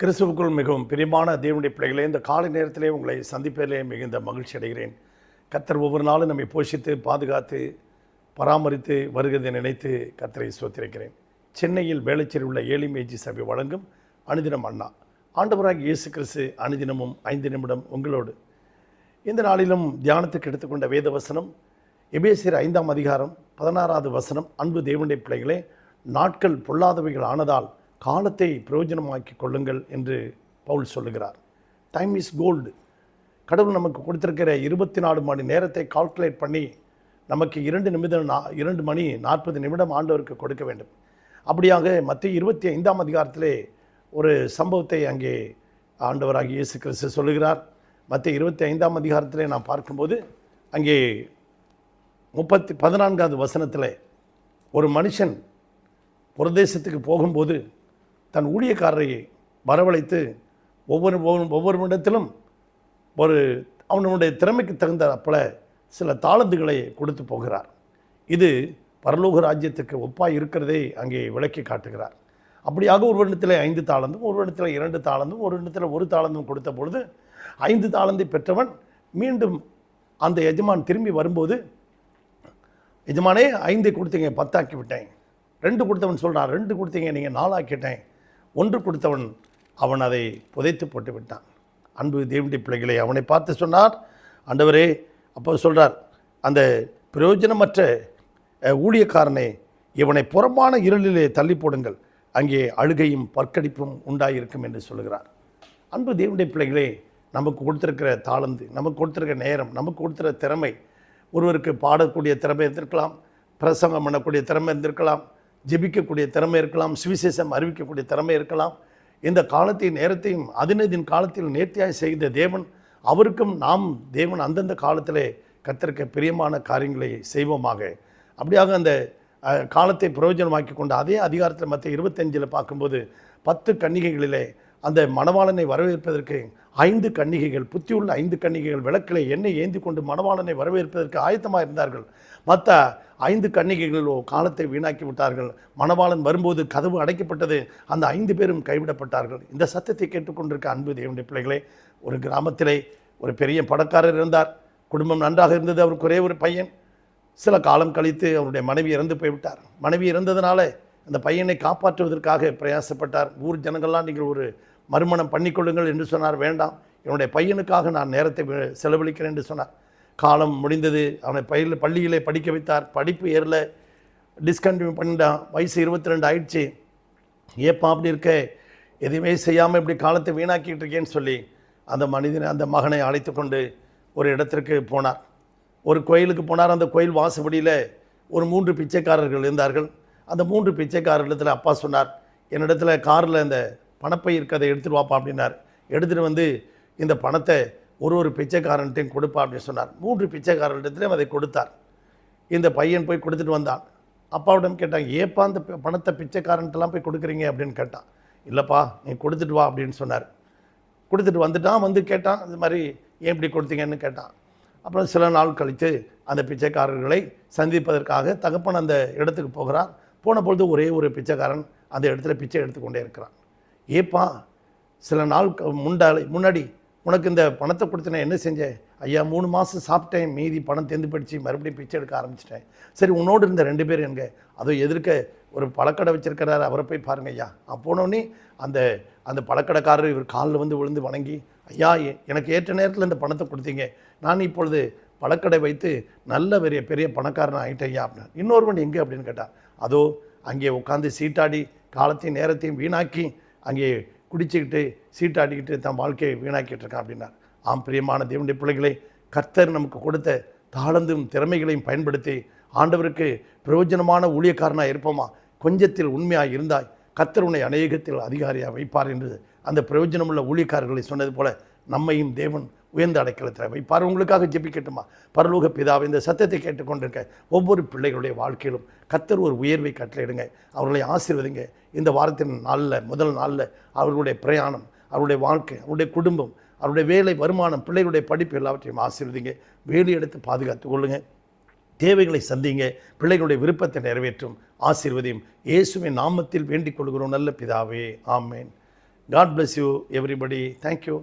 கிறிஸ்துவுக்குள் மிகவும் பிரியமான தேவனுடைய பிள்ளைகளே இந்த காலை நேரத்திலே உங்களை சந்திப்பதிலே மிகுந்த மகிழ்ச்சி அடைகிறேன். கத்தர் ஒவ்வொரு நாளும் நம்மை போஷித்து பாதுகாத்து பராமரித்து வருகிறதை நினைத்து கத்தரை சோத்திருக்கிறேன் சென்னையில் வேளச்சேரி உள்ள ஏழிமேஜி சபை வழங்கும் அனுதினம் அண்ணா. ஆண்டவராக இயேசு கிறிஸ்து அனுதினமும் ஐந்து நிமிடம் உங்களோடு. இந்த நாளிலும் தியானத்துக்கு எடுத்துக்கொண்ட வேத வசனம் எபேசியர் ஐந்தாம் அதிகாரம் பதினாறாவது வசனம். அன்பு தேவனுடைய பிள்ளைகளே நாட்கள் பொல்லாதவைகள் ஆனதால் காலத்தை பிரயோஜனமாக்கி கொள்ளுங்கள் என்று பவுல் சொல்லுகிறார். டைம் இஸ் கோல்டு கடவுள் நமக்கு கொடுத்திருக்கிற இருபத்தி நாலு மணி நேரத்தை கால்குலேட் பண்ணி நமக்கு இரண்டு நிமிடம் நா இரண்டு மணி நாற்பது நிமிடம் ஆண்டவருக்கு கொடுக்க வேண்டும். அப்படியாக மற்ற இருபத்தி ஐந்தாம் அதிகாரத்திலே ஒரு சம்பவத்தை அங்கே ஆண்டவராகி இயேசு கிறிஸ்து சொல்லுகிறார். மற்ற இருபத்தி ஐந்தாம் அதிகாரத்திலே நான் பார்க்கும்போது அங்கே முப்பத்தி பதினான்காவது வசனத்தில் ஒரு மனுஷன் பிரதேசத்துக்கு போகும்போது தன் ஊழியக்காரரை வரவழைத்து ஒவ்வொரு ஒவ்வொரு- ஒவ்வொரு இடத்திலும் ஒரு அவனுடைய திறமைக்கு தகுந்த அப்பல சில தாளந்துகளை கொடுத்து போகிறார். இது பரலோக ராஜ்யத்துக்கு ஒப்பாய் இருக்கிறதை அங்கே விளக்கி காட்டுகிறார். அப்படியாக ஒரு இடத்துல ஐந்து தாளந்தும் ஒரு இடத்துல இரண்டு தாளந்தும் ஒரு இடத்துல ஒரு தாளந்தும் கொடுத்த பொழுது ஐந்து தாளந்தை பெற்றவன் மீண்டும் அந்த எஜமான் திரும்பி வரும்போது எஜமானே ஐந்து கொடுத்தீங்க பத்தாக்கி விட்டேன் ரெண்டு கொடுத்தவன் சொல்கிறான் ரெண்டு கொடுத்தீங்க நீங்கள் நாலாக்கிட்டேன். ஒன்று கொடுத்தவன் அவன் அதை புதைத்து போட்டு விட்டான் அன்பு தேவனுடைய பிள்ளைகளை அவனை பார்த்து சொன்னார் ஆண்டவரே அப்போ சொல்கிறார் அந்த பிரயோஜனமற்ற ஊழியக்காரனை இவனை புறம்பான இருளிலே தள்ளி போடுங்கள். அங்கே அழுகையும் பற்கடிப்பும் உண்டாயிருக்கும் என்று சொல்கிறார் அன்பு தேவனுடைய பிள்ளைகளே நமக்கு கொடுத்துருக்கிற தாளந்து நமக்கு கொடுத்துருக்கிற நேரம் நமக்கு கொடுத்துருக்கிற திறமை ஒருவருக்கு பாடக்கூடிய திறமை இருந்திருக்கலாம் பிரசங்கம் பண்ணக்கூடிய திறமை இருந்திருக்கலாம் ஜெபிக்கக்கூடிய திறமை இருக்கலாம் சுவிசேஷம் அறிவிக்கக்கூடிய திறமை இருக்கலாம். இந்த காலத்தையும் நேரத்தையும் அதினதின் காலத்தில் நேர்த்தியாய் செய்த தேவன் அவருக்கும் நாம் தேவன் அந்தந்த காலத்திலே கத்திருக்க பிரியமான காரியங்களை செய்வோமாக. அப்படியாக அந்த காலத்தை பிரயோஜனமாக்கி கொண்டு அதே அதிகாரத்தில் மற்ற இருபத்தஞ்சில் பார்க்கும்போது பத்து கன்னிகைகளிலே அந்த மணவாளனை வரவேற்பதற்கு ஐந்து கன்னிகைகள் புத்தியுள்ள ஐந்து கன்னிகைகள் விளக்கிலே எண்ணெய் ஏந்தி கொண்டு மணவாளனை வரவேற்பதற்கு ஆயத்தமாக இருந்தார்கள் மற்ற ஐந்து கன்னிகைகளோ காலத்தை வீணாக்கி விட்டார்கள். மணவாளன் வரும்போது கதவு அடைக்கப்பட்டது. அந்த ஐந்து பேரும் கைவிடப்பட்டார்கள். இந்த சத்தத்தை கேட்டுக்கொண்டிருக்க அன்பு தேவனுடைய பிள்ளைகளே ஒரு கிராமத்திலே ஒரு பெரிய பணக்காரர் இருந்தார் குடும்பம் நன்றாக இருந்தது. அவருக்கு ஒரே ஒரு பையன். சில காலம் கழித்து அவருடைய மனைவி இறந்து போய்விட்டார். மனைவி இறந்ததுனால அந்த பையனை காப்பாற்றுவதற்காக பிரயாசப்பட்டார். ஊர் ஜனங்கள்லாம் நீங்கள் ஒரு மறுமணம் பண்ணிக்கொள்ளுங்கள் என்று சொன்னார். வேண்டாம். என்னுடைய பையனுக்காக நான் நேரத்தை செலவழிக்கிறேன் என்று சொன்னார். காலம் முடிந்தது. அவனை பயில் பள்ளியிலே படிக்க வைத்தார். படிப்பு ஏறல. டிஸ்கண்டினியூ பண்ணிட்டான். வயசு இருபத்தி ரெண்டு ஆயிடுச்சு. ஏப்பா அப்படி இருக்க? எதுவுமே செய்யாமல் இப்படி காலத்தை வீணாக்கிட்டு இருக்கேன்னு சொல்லி அந்த மனிதனை அந்த மகனை அழைத்து கொண்டு ஒரு இடத்திற்கு போனார். ஒரு கோயிலுக்கு போனார். அந்த கோயில் வாசப்படியில் ஒரு மூன்று பிச்சைக்காரர்கள் இருந்தார்கள். அந்த மூன்று பிச்சைக்காரர்களிடத்தில் அப்பா சொன்னார் என்னிடத்துல காரில் அந்த பணப்பை இருக்கதை எடுத்துட்டு வாப்பா அப்படின்னார். எடுத்துகிட்டு வந்து இந்த பணத்தை ஒரு ஒரு பிச்சைக்காரன்ட்டையும் கொடுப்பா அப்படின்னு சொன்னார். மூன்று பிச்சைக்காரர்களிடத்திலையும் அதை கொடுத்தார். இந்த பையன் போய் கொடுத்துட்டு வந்தான். அப்பாவிடம் கேட்டாங்க ஏப்பா அந்த ப- பணத்தை பிச்சைக்காரன்ட்டெல்லாம் போய் கொடுக்குறீங்க? அப்படின்னு கேட்டான். இல்லைப்பா நீ கொடுத்துட்டு வா அப்படின்னு சொன்னார். கொடுத்துட்டு வந்துட்டான் வந்து கேட்டான் இது மாதிரி ஏன் இப்படி கொடுத்தீங்கன்னு? கேட்டான். அப்புறம் சில நாள் கழித்து அந்த பிச்சைக்காரர்களை சந்திப்பதற்காக தகப்பன் அந்த இடத்துக்கு போகிறார். போன பொழுது ஒரே ஒரு பிச்சைக்காரன் அந்த இடத்துல பிச்சை எடுத்துக்கொண்டே இருக்கிறான். ஏப்பா சில நாள் க- முண்டாலை முன்னாடி உனக்கு இந்த பணத்தை கொடுத்து நான் என்ன செஞ்சேன்? ஐயா மூணு மாதம் சாப்பிட்டேன். மீதி பணம் தேர்ந்து படித்து மறுபடியும் பிச்சை எடுக்க ஆரம்பிச்சிட்டேன். சரி உன்னோடு இருந்த ரெண்டு பேர் எங்க? அதோ எதிர்க்க ஒரு பழக்கடை வச்சுருக்கிறாரு. அவரை போய் பாருங்க ஐயா. அப்போனோடனே அந்த அந்த பழக்கடைக்காரர் இவர் காலில் வந்து விழுந்து வணங்கி ஐயா எனக்கு ஏற்ற நேரத்தில் இந்த பணத்தை கொடுத்தீங்க. நான் இப்பொழுது பழக்கடை வைத்து நல்ல பெரிய பெரிய பணக்காரன் ஆகிட்டேன் ஐயா அப்படின்னு. இன்னொருவன் எங்கே அப்படின்னு கேட்டால் அதோ அங்கே உட்காந்து சீட்டாடி காலத்தையும் நேரத்தையும் வீணாக்கி அங்கே குடிச்சுக்கிட்டு சீட்டாடிக்கிட்டு தன் வாழ்க்கையை வீணாக்கிட்டு இருக்கான் அப்படின்னார். ஆம் பிரியமான தேவனுடைய பிள்ளைகளை கர்த்தர் நமக்கு கொடுத்த தாளந்தும் திறமைகளையும் பயன்படுத்தி ஆண்டவருக்கு பிரயோஜனமான ஊழியக்காரனாக இருப்போமா? கொஞ்சத்தில் உண்மையாக இருந்தாய். கர்த்தர் உன்னை அநேகத்தில் அதிகாரியாக வைப்பார் என்று அந்த பிரயோஜனமுள்ள ஊழியக்காரர்களை சொன்னது போல நம்மையும் தேவன் உயர்ந்த அடைக்கலத்தில் வைப்பார் உங்களுக்காக ஜெபிக்கட்டுமா? பரலோக பிதாவை இந்த சத்தத்தை கேட்டுக்கொண்டிருக்க ஒவ்வொரு பிள்ளைகளுடைய வாழ்க்கையிலும் கத்தர் ஒரு உயர்வை கட்டளையிடுங்க அவர்களை ஆசீர்வதிங்க. இந்த வாரத்தின் நாளில் முதல் நாளில் அவர்களுடைய பிரயாணம் அவருடைய வாழ்க்கை அவருடைய குடும்பம் அவருடைய வேலை வருமானம் பிள்ளைகளுடைய படிப்பு எல்லாவற்றையும் ஆசீர்வதிங்க. வேலி எடுத்து பாதுகாத்துக் கொள்ளுங்க. தேவைகளை சந்திங்க. பிள்ளைகளுடைய விருப்பத்தை நிறைவேற்றும். ஆசீர்வதியும். இயேசுவின் நாமத்தில் வேண்டிக் கொள்கிறோம். நல்ல பிதாவே. ஆமேன். God bless you everybody thank you